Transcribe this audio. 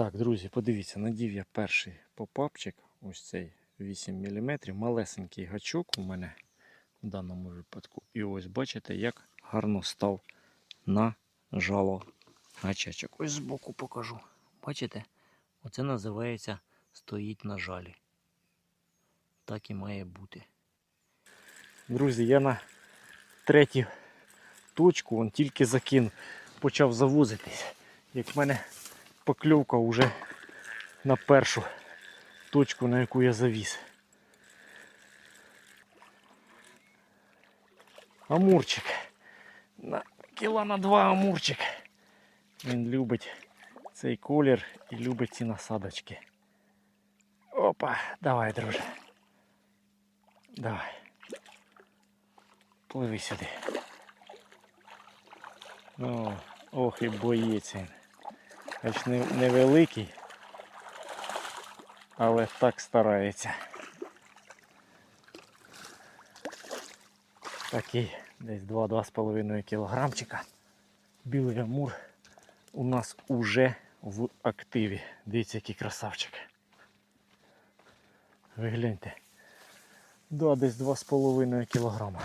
Так, друзі, подивіться, надів я перший попапчик, ось цей 8 мм, малесенький гачок у мене в даному випадку. І ось бачите, як гарно став на жало гачечок. Ось збоку покажу. Бачите? Оце називається стоїть на жалі. Так і має бути. Друзі, я на третю точку он тільки закинув, почав завозитись. Як в мене покльовка вже на першу точку, на яку я завіз. Амурчик. На кіла на два амурчик. Він любить цей колір і любить ці насадочки. Опа, давай, друже. Давай. Пливи сюди. О, ох і боїться він. Хоч невеликий, але так старається. Такий десь 2-2,5 кілограмчика. Білий амур у нас уже в активі. Дивіться, який красавчик. Ви гляньте. Да, десь 2,5 кілограма.